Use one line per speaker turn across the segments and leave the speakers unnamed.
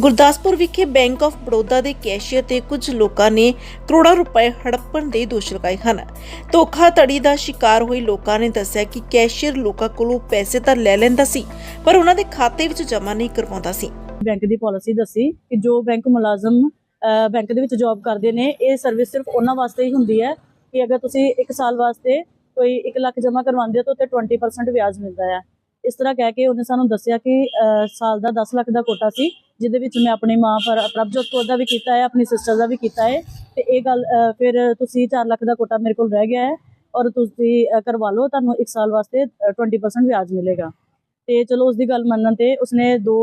ਗੁਰਦਾਸਪੁਰ ਵਿਖੇ bank of Baroda ਦੇ cashier ਤੇ ਕੁਝ ਲੋਕਾਂ ਨੇ ਕਰੋੜਾਂ ਰੁਪਏ ਹੜੱਪਣ ਦੇ ਦੋਸ਼ ਲਗਾਏ ਹਨ। ਧੋਖਾਧੜੀ ਦਾ ਸ਼ਿਕਾਰ ਹੋਏ ਲੋਕਾਂ ਨੇ ਦੱਸਿਆ ਕਿ ਕੈਸ਼ੀਅਰ ਲੋਕਾਂ ਕੋਲੋਂ ਪੈਸੇ ਤਾਂ ਲੈ ਲੈਂਦਾ ਸੀ, ਪਰ ਉਹਨਾਂ ਦੇ ਖਾਤੇ ਵਿੱਚ ਜਮ੍ਹਾਂ ਨਹੀਂ ਕਰਵਾਉਂਦਾ ਸੀ।
ਬੈਂਕ ਦੀ ਪਾਲਿਸੀ ਦੱਸੀ ਕਿ ਜੋ ਬੈਂਕ ਮੁਲਾਜ਼ਮ ਬੈਂਕ ਦੇ ਵਿੱਚ ਜੌਬ ਕਰਦੇ ਨੇ, ਇਹ ਸਰਵਿਸ ਸਿਰਫ ਉਹਨਾਂ ਵਾਸਤੇ ਹੀ ਹੁੰਦੀ ਹੈ ਕਿ ਅਗਰ ਤੁਸੀਂ 1 ਸਾਲ ਵਾਸਤੇ ਕੋਈ 1 ਲੱਖ ਜਮ੍ਹਾਂ ਕਰਵਾਉਂਦੇ ਹੋ ਤਾਂ ਉੱਤੇ 20% ਵਿਆਜ ਮਿਲਦਾ ਹੈ ਇਸ ਤਰ੍ਹਾਂ ਕਹਿ ਕੇ ਉਹਨੇ ਸਾਨੂੰ ਦੱਸਿਆ ਕਿ ਸਾਲ ਦਾ 10 ਲੱਖ ਦਾ ਕੋਟਾ ਸੀ ਜਿਹਦੇ ਵਿੱਚ ਮੈਂ ਆਪਣੀ ਮਾਂ ਪਰ ਪ੍ਰਭਜੋਤ ਕੌਰ ਦਾ ਵੀ ਕੀਤਾ ਹੈ ਆਪਣੀ ਸਿਸਟਰ ਦਾ ਵੀ ਕੀਤਾ ਹੈ। ਤੇ ਇਹ ਗੱਲ ਫਿਰ ਤੁਸੀਂ 4 ਲੱਖ ਦਾ ਕੋਟਾ ਮੇਰੇ ਕੋਲ ਰਹਿ ਗਿਆ ਹੈ ਔਰ ਤੁਸੀਂ ਕਰਵਾ ਲਓ ਤੁਹਾਨੂੰ 1 ਸਾਲ ਵਾਸਤੇ ਅਹ, 20% ਵਿਆਜ ਮਿਲੇਗਾ। ਤੇ ਚਲੋ ਉਸ ਦੀ ਗੱਲ ਮੰਨਣ ਤੇ ਉਸਨੇ ਦੋ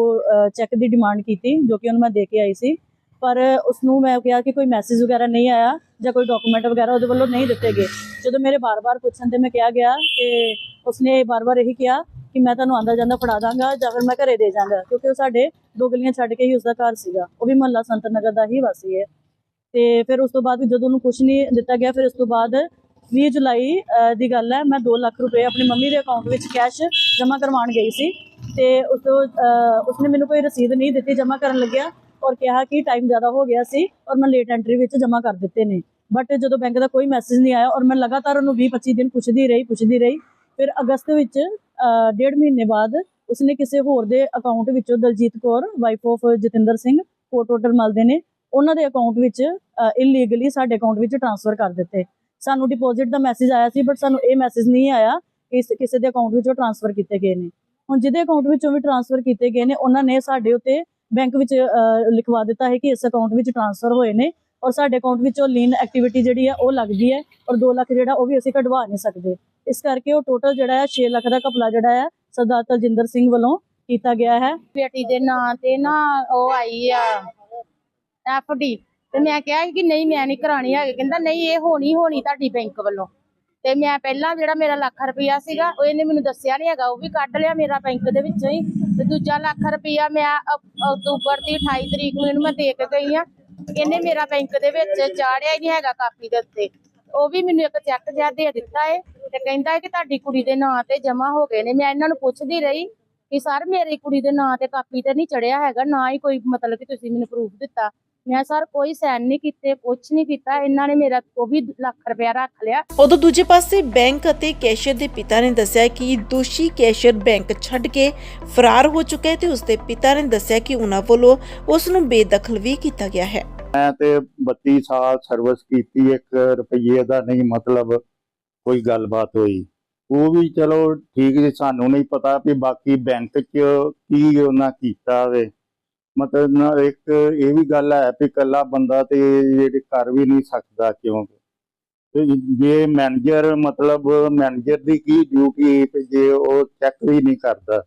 ਚੈੱਕ ਦੀ ਡਿਮਾਂਡ ਕੀਤੀ ਜੋ ਕਿ ਉਹਨੂੰ ਮੈਂ ਦੇ ਕੇ ਆਈ ਸੀ। ਪਰ ਉਸ ਨੂੰ ਮੈਂ ਕਿਹਾ ਕਿ ਕੋਈ ਮੈਸੇਜ ਵਗੈਰਾ ਨਹੀਂ ਆਇਆ ਜਾਂ ਕੋਈ ਡਾਕੂਮੈਂਟ ਵਗੈਰਾ ਉਹਦੇ ਵੱਲੋਂ ਨਹੀਂ ਦਿੱਤੇ ਗਏ। ਜਦੋਂ ਮੇਰੇ ਬਾਰ-ਬਾਰ ਪੁੱਛਣ ਤੇ ਮੈਂ ਕਿਹਾ ਗਿਆ ਕਿ ਉਸਨੇ ਬਾਰ-ਬਾਰ ਇਹੀ ਕਿਹਾ ਕਿ ਮੈਂ ਤੁਹਾਨੂੰ ਆਂਦਾ ਜਾਂਦਾ ਫੜਾ ਦਾਂਗਾ ਜਾਂ ਫਿਰ ਮੈਂ ਘਰੇ ਦੇ ਜਾਵਾਂਗਾ ਕਿਉਂਕਿ ਉਹ ਸਾਡੇ ਦੋ ਗਲੀਆਂ ਛੱਡ ਕੇ ਹੀ ਉਸਦਾ ਘਰ ਸੀਗਾ। ਉਹ ਵੀ ਮਹੱਲਾ ਸੰਤ ਨਗਰ ਦਾ ਹੀ ਵਾਸੀ ਹੈ। ਤੇ ਫਿਰ ਉਸ ਤੋਂ ਬਾਅਦ ਜਦੋਂ ਉਹਨੂੰ ਕੁਝ ਨਹੀਂ ਦਿੱਤਾ ਗਿਆ, ਫਿਰ ਉਸ ਤੋਂ ਬਾਅਦ 20 ਜੁਲਾਈ ਦੀ ਗੱਲ ਹੈ, ਮੈਂ 2 ਲੱਖ ਰੁਪਏ ਆਪਣੀ ਮੰਮੀ ਦੇ ਅਕਾਊਂਟ ਵਿੱਚ ਕੈਸ਼ ਜਮ੍ਹਾਂ ਕਰਵਾਉਣ ਗਈ ਸੀ। ਤੇ ਉਸ ਤੋਂ ਉਸਨੇ ਮੈਨੂੰ ਕੋਈ ਰਸੀਦ ਨਹੀਂ ਦਿੱਤੀ, ਜਮ੍ਹਾਂ ਕਰਨ ਲੱਗਿਆ ਔਰ ਕਿਹਾ ਕਿ ਟਾਈਮ ਜ਼ਿਆਦਾ ਹੋ ਗਿਆ ਸੀ ਔਰ ਮੈਂ ਲੇਟ ਐਂਟਰੀ ਵਿੱਚ ਜਮ੍ਹਾਂ ਕਰ ਦਿੱਤੇ ਨੇ। ਬਟ ਜਦੋਂ ਬੈਂਕ ਦਾ ਕੋਈ ਮੈਸੇਜ ਨਹੀਂ ਆਇਆ ਔਰ ਮੈਂ ਲਗਾਤਾਰ ਉਹਨੂੰ 20 25 ਦਿਨ ਪੁੱਛਦੀ ਰਹੀ ਪੁੱਛਦੀ ਰਹੀ, ਫਿਰ ਅਗਸਤ ਵਿੱਚ ਡੇਢ ਮਹੀਨੇ ਬਾਅਦ ਉਸਨੇ ਕਿਸੇ ਹੋਰ ਦੇ ਅਕਾਊਂਟ ਵਿੱਚੋਂ ਦਲਜੀਤ ਕੌਰ ਵਾਈਫ ਆਫ ਜਤਿੰਦਰ ਸਿੰਘ ਕੋਟ ਹੋਟਲ ਮਲਦੇ ਨੇ, ਉਹਨਾਂ ਦੇ ਅਕਾਊਂਟ ਵਿੱਚ ਇਲੀਗਲੀ ਸਾਡੇ ਅਕਾਊਂਟ ਵਿੱਚ ਟ੍ਰਾਂਸਫਰ ਕਰ ਦਿੱਤੇ। ਸਾਨੂੰ ਡਿਪੋਜ਼ਿਟ ਦਾ ਮੈਸੇਜ ਆਇਆ ਸੀ ਬਟ ਸਾਨੂੰ ਇਹ ਮੈਸੇਜ ਨਹੀਂ ਆਇਆ ਕਿ ਕਿਸੇ ਦੇ ਅਕਾਊਂਟ ਵਿੱਚੋਂ ਟ੍ਰਾਂਸਫਰ ਕੀਤੇ ਗਏ ਨੇ। ਹੁਣ ਜਿਹਦੇ ਅਕਾਊਂਟ ਵਿੱਚੋਂ ਵੀ ਟ੍ਰਾਂਸਫਰ ਕੀਤੇ ਗਏ ਨੇ, ਉਹਨਾਂ ਨੇ ਸਾਡੇ ਉੱਤੇ ਬੈਂਕ ਵਿੱਚ ਲਿਖਵਾ ਦਿੱਤਾ ਹੈ ਕਿ ਇਸ ਅਕਾਊਂਟ ਵਿੱਚ ਟ੍ਰਾਂਸਫਰ ਹੋਏ ਨੇ। ਔਰ ਸਾਡੇ ਅਕਾਊਂਟ ਵਿੱਚੋਂ ਲੀਨ ਐਕਟੀਵਿਟੀ ਜਿਹੜੀ ਹੈ ਉਹ ਲੱਗਦੀ ਹੈ ਔਰ 2 ਲੱਖ ਜਿਹੜਾ ਉਹ ਵੀ ਅਸੀਂ ਕਢਵਾ ਨਹੀਂ ਸਕਦੇ। ਇਸ ਕਰਕੇ ਉਹ ਟੋਟਲ ਜਿਹੜਾ ਹੈ 6 ਲੱਖ ਦਾ ਘਪਲਾ ਜਿਹੜਾ ਹੈ ਸਰਦਾਰ ਤਲਜਿੰਦਰ ਸਿੰਘ ਵੱਲੋਂ ਕੀਤਾ ਗਿਆ ਹੈ।
ਬੇਟੀ ਦੇ ਨਾਂ ਤੇ ਨਾ ਉਹ ਆਈ ਆ ਡੀ ਤੇ ਮੈਂ ਕਿਹਾ ਕਿ ਨਹੀਂ, ਮੈਂ ਨਹੀਂ ਕਰਾਣੀ ਹੈਗੀ। ਕਹਿੰਦਾ ਨਹੀਂ, ਇਹ ਹੋਣੀ ਹੋਣੀ ਤੁਹਾਡੀ ਬੈਂਕ ਵੱਲੋਂ। ਤੇ ਮੈਂ ਪਹਿਲਾਂ ਜਿਹੜਾ ਮੇਰਾ ਲੱਖ ਰੁਪਇਆ ਸੀਗਾ, ਉਹ ਇਹਨੇ ਮੈਨੂੰ ਦੱਸਿਆ ਨਹੀਂ ਹੈਗਾ। ਉਹ ਵੀ ਕੱਢ ਲਿਆ ਮੇਰਾ ਬੈਂਕ ਦੇ ਵਿੱਚੋਂ ਹੀ। ਤੇ ਦੂਜਾ ਲੱਖ ਰੁਪਇਆ ਮੈਂ ਅਕਤੂਬਰ ਦੀ 28 ਤਰੀਕ ਨੂੰ ਇਹਨੂੰ ਮੈਂ ਦੇ ਕੇ ਗਈ ਆ। ਇਹਨੇ ਮੇਰਾ ਬੈਂਕ ਦੇ ਵਿੱਚ ਚਾੜਿਆ ਹੀ ਨਹੀਂ ਹੈਗਾ ਕਾਪੀ ਦੇ ਉੱਤੇ। ਉਹ ਵੀ ਮੈਨੂੰ ਇੱਕ ਚੈੱਕ ਜਿਹਾ ਦੇ ਦਿੱਤਾ ਏ ਤੇ ਕਹਿੰਦਾ ਕਿ ਤੁਹਾਡੀ ਕੁੜੀ ਦੇ ਨਾਂ ਤੇ ਜਮਾ ਹੋ ਗਏ ਨੇ। ਮੈਂ ਇਹਨਾਂ ਨੂੰ ਪੁੱਛਦੀ ਰਹੀ ਕਿ ਸਰ ਮੇਰੀ ਕੁੜੀ ਦੇ ਨਾਂ ਤੇ ਕਾਪੀ ਤੇ ਨਹੀਂ ਚੜਿਆ ਹੈਗਾ, ਨਾ ਹੀ ਕੋਈ ਮਤਲਬ ਕਿ ਤੁਸੀਂ ਮੈਨੂੰ ਪ੍ਰੂਫ ਦਿੱਤਾ। ਮੈਂ ਸਰ ਕੋਈ ਸਾਈਨ ਨਹੀਂ ਕੀਤੇ ਕੁਛ ਨਹੀਂ ਕੀਤਾ ਇਹਨਾਂ ਨੇ ਮੇਰਾ ਉਹ ਵੀ ਲੱਖ ਰੁਪਇਆ ਰੱਖ ਲਿਆ।
ਉਦੋਂ ਦੂਜੇ ਪਾਸੇ ਬੈਂਕ ਅਤੇ ਕੈਸ਼ੀਅਰ ਦੇ ਪਿਤਾ ਨੇ ਦੱਸਿਆ ਕਿ ਦੋਸ਼ੀ ਕੈਸ਼ੀਅਰ ਬੈਂਕ ਛੱਡ ਕੇ ਫਰਾਰ ਹੋ ਚੁੱਕਾ ਹੈ ਤੇ ਉਸ ਦੇ ਪਿਤਾ ਨੇ ਦੱਸਿਆ ਕਿ ਉਹਨਾਂ ਵੱਲੋਂ ਉਸ ਨੂੰ ਬੇਦਖਲ ਵੀ ਕੀਤਾ ਗਿਆ ਹੈ।
ਮੈਂ ਤੇ 32 ਸਾਲ ਸਰਵਿਸ ਕੀਤੀ 1 ਰੁਪਏ ਦਾ ਨਹੀਂ ਮਤਲਬ ਕੋਈ ਗੱਲਬਾਤ ਹੋਈ। ਉਹ ਵੀ ਚਲੋ ਠੀਕ ਜੀ ਸਾਨੂੰ ਨਹੀਂ ਪਤਾ ਵੀ ਬਾਕੀ ਬੈਂਕ 'ਚ ਕੀ ਉਹਨਾਂ ਕੀਤਾ ਵੇ। ਮਤਲਬ ਨਾ ਇੱਕ ਇਹ ਵੀ ਗੱਲ ਹੈ ਵੀ ਇਕੱਲਾ ਬੰਦਾ ਤੇ ਜਿਹੜੇ ਕਰ ਵੀ ਨਹੀਂ ਸਕਦਾ ਕਿਉਂਕਿ ਜੇ ਮੈਨੇਜਰ ਮਤਲਬ ਮੈਨੇਜਰ ਦੀ ਕੀ ਡਿਊਟੀ ਤੇ ਜੇ ਉਹ ਚੈੱਕ ਵੀ ਨਹੀਂ ਕਰਦਾ,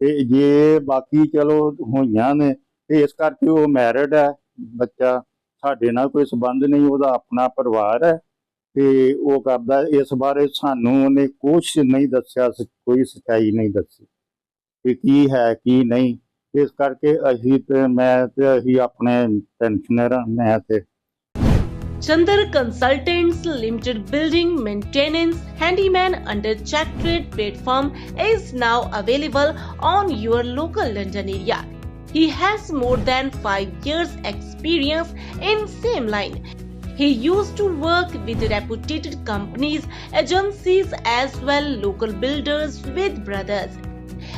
ਤੇ ਜੇ ਬਾਕੀ ਚਲੋ ਹੋਈਆਂ ਨੇ, ਤੇ ਇਸ ਕਰਕੇ ਉਹ ਮੈਰਿਡ ਹੈ, ਬੱਚਾ ਸਾਡੇ ਨਾਲ ਕੋਈ ਸਬੰਧ ਨਹੀਂ, ਉਹਦਾ ਆਪਣਾ ਪਰਿਵਾਰ ਹੈ, ਤੇ ਉਹ ਕਰਦਾ, ਇਸ ਬਾਰੇ ਸਾਨੂੰ ਉਹਨੇ ਕੁਝ ਨਹੀਂ ਦੱਸਿਆ ਸ- ਕੋਈ ਸਚਾਈ ਨਹੀਂ ਦੱਸੀ ਕਿ ਕੀ ਹੈ, ਕੀ ਨਹੀਂ। ਇਸ ਕਰਕੇ ਅਸੀਂ ਤੇ ਮੈਂ ਤੇ ਅਸੀਂ ਆਪਣੇ ਪੈਨਸ਼ਨਰ ਹਾਂ, ਮੈਂ ਤੇ
Chandar Consultants Limited Building Maintenance Handyman under Check Trade platform is now available on your local London area. He has more than 5 years experience in same line. He used to work with reputed companies, agencies as well local builders with brothers.